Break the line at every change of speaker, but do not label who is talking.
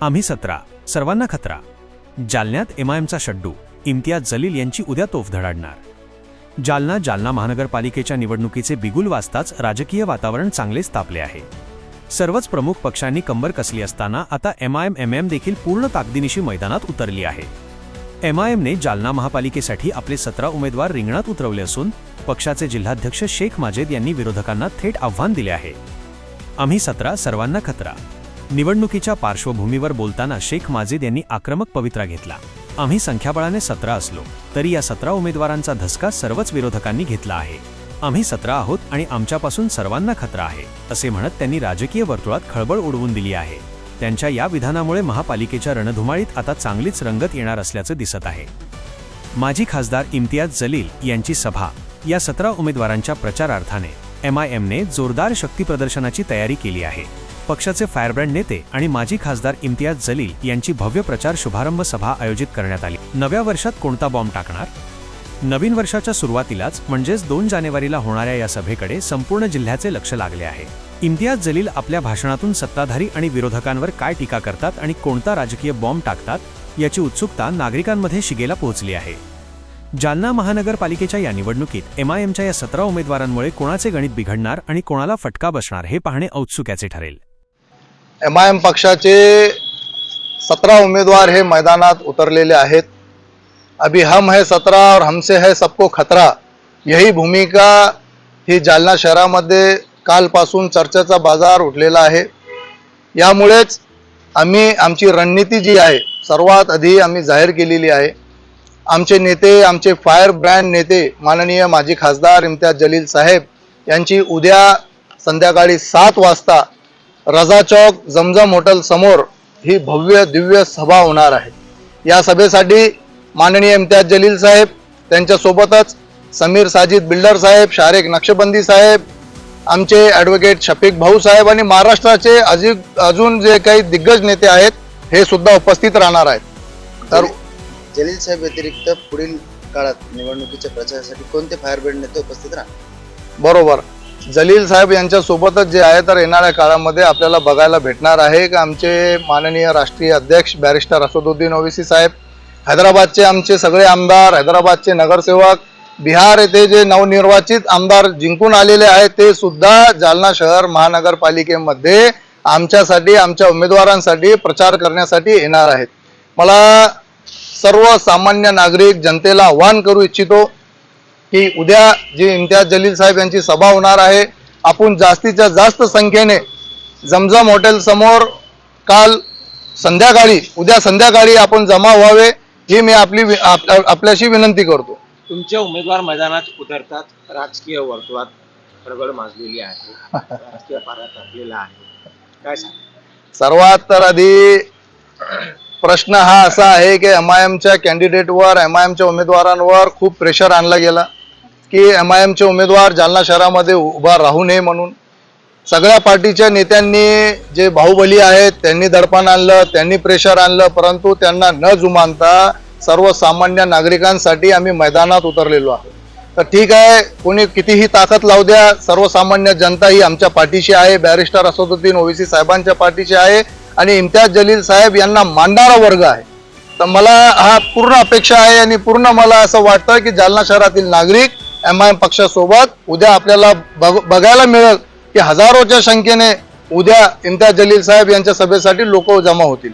आम्ही सतरा. सर्वांना खतरा. जालन्यात एमआयएमचा शड्डू. इम्तियाज जलील यांची उद्या तोफ धडाडणार. जालना जालना महानगरपालिकेच्या निवडणुकीचे बिगुल वाजताच राजकीय वातावरण चांगलेच तापले आहे. सर्वच प्रमुख पक्षांनी कंबर कसली असताना आता एमआयएम देखील पूर्ण ताकदीनिशी मैदानात उतरली आहे. एमआयएमने जालना महापालिकेसाठी आपले सतरा उमेदवार रिंगणात उतरवले असून पक्षाचे जिल्हाध्यक्ष शेख माजेद यांनी विरोधकांना थेट आव्हान दिले आहे. आम्ही सतरा सर्वांना खतरा. निवडणुकीच्या पार्श्वभूमीवर बोलताना शेख माजिद यांनी आक्रमक पवित्रा घेतला. आम्ही संख्याबळाने सतरा असलो तरी या सतरा उमेदवारांचा धसका सर्वच विरोधकांनी घेतला आहे. आम्ही सतरा आहोत आणि आमच्यापासून सर्वांना खतरा आहे असे म्हणत त्यांनी राजकीय वर्तुळात खळबळ उडवून दिली आहे. त्यांच्या या विधानामुळे महापालिकेच्या रणधुमाळीत आता चांगलीच रंगत येणार असल्याचं दिसत आहे. माजी खासदार इम्तियाज जलील यांची सभा या सतरा उमेदवारांच्या प्रचारार्थाने एमआयएमने जोरदार शक्तीप्रदर्शनाची तयारी केली आहे. पक्षाचे फायरब्रँड नेते आणि माजी खासदार इम्तियाज जलील यांची भव्य प्रचार शुभारंभ सभा आयोजित करण्यात आली. नव्या वर्षात कोणता बॉम्ब टाकणार? नवीन वर्षाच्या सुरुवातीलाच म्हणजेच दोन जानेवारीला होणाऱ्या या सभेकडे संपूर्ण जिल्ह्याचे लक्ष लागले आहे. इम्तियाज जलील आपल्या भाषणातून सत्ताधारी आणि विरोधकांवर काय टीका करतात आणि कोणता राजकीय बॉम्ब टाकतात याची उत्सुकता नागरिकांमध्ये शिगेला पोहोचली आहे. जालना महानगरपालिकेच्या या निवडणुकीत एमआयएमच्या या सतरा उमेदवारांमुळे कोणाचे गणित बिघडणार आणि कोणाला फटका बसणार हे पाहणे औत्सुक्याचे ठरेल.
एम आय एम पक्षाचे सतरा उमेदवार हे मैदानात उतरलेले आहेत. अभी हम है सतरा और हमसे है सबको खतरा. यही भूमिका ही जालना शहरामध्ये कालपासून चर्चेचा बाजार उठलेला आहे. यामुळेच आम्ही आमची रणनीती जी आहे सर्वात आधी आम्ही जाहीर केलेली आहे. आमचे नेते आमचे फायर ब्रँड नेते माननीय माजी खासदार इम्तियाज जलील साहेब यांची उद्या संध्याकाळी सात वाजता रजा चौक जमजम हॉटेल समोर ही भव्य दिव्य सभा होणार आहे. या सभेसाठी माननीय इम्तियाज जलील साहेब त्यांच्यासोबतच समीर साजिद बिल्डर साहेब शारेक नक्षबंदी साहेब आमचे ॲडव्होकेट शफीक भाऊ साहेब आणि महाराष्ट्राचे अजून अजून जे काही दिग्गज नेते आहेत हे सुद्धा उपस्थित राहणार आहेत. तर
जलील साहेब व्यतिरिक्त पुढील काळात निवडणुकीच्या प्रचारासाठी कोणते फायर ब्रिगेड नेते उपस्थित राहणार?
बरोबर. जलील साहेब यांच्यासोबतच जे आहे तर येणाऱ्या काळामध्ये आपल्याला बघायला भेटणार आहे की आमचे माननीय राष्ट्रीय अध्यक्ष बॅरिस्टर असदुद्दीन ओवेसी साहेब हैदराबादचे आमचे सगळे आमदार हैदराबादचे नगरसेवक बिहार येथे जे नवनिर्वाचित आमदार जिंकून आलेले आहेत ते सुद्धा जालना शहर महानगरपालिकेमध्ये आमच्यासाठी आमच्या उमेदवारांसाठी प्रचार करण्यासाठी येणार आहेत. मला सर्वसामान्य नागरिक जनतेला आव्हान करू इच्छितो की उद्या जी इम्तियाज जलील साहेब यांची सभा होणार आहे आपण जास्तीच्या जास्त संख्येने जमजम हॉटेल समोर काल संध्याकाळी उद्या संध्याकाळी आपण जमा व्हावे ही मी आपली आपल्याशी विनंती करतो.
तुमचे उमेदवार मैदानात उतरतात राजकीय वर्तुळात खळबळ माजलेली आहे राजकीय पारा तापलेला आहे काय
सर्वात तर आधी प्रश्न हा असा आहे की एम आय एमच्या कॅन्डिडेटवर एम आय एमच्या उमेदवारांवर खूप प्रेशर आणला गेला. की एम आय एमचे उमेदवार जालना शहरामध्ये उभा राहू नये म्हणून. सगळ्या पार्टीच्या नेत्यांनी जे बाहुबली आहेत त्यांनी दडपण आणलं त्यांनी प्रेशर आणलं परंतु त्यांना न जुमानता सर्वसामान्य नागरिकांसाठी आम्ही मैदानात उतरलेलो आहोत. तर ठीक आहे कोणी कितीही ताकद लावू द्या सर्वसामान्य जनता ही आमच्या पाठीशी आहे बॅरिस्टर असदुद्दीन ओवीसी साहेबांच्या पाठीशी आहे आणि इम्तियाज जलील साहेब यांना मांडणारा वर्ग आहे. तर मला हा पूर्ण अपेक्षा आहे आणि पूर्ण मला असं वाटतं की जालना शहरातील नागरिक एम आय एम पक्षासोबत उद्या आपल्याला बघ बघायला मिळेल की हजारोच्या संख्येने उद्या इम्तियाज जलील साहेब यांच्या सभेसाठी लोक जमा होतील.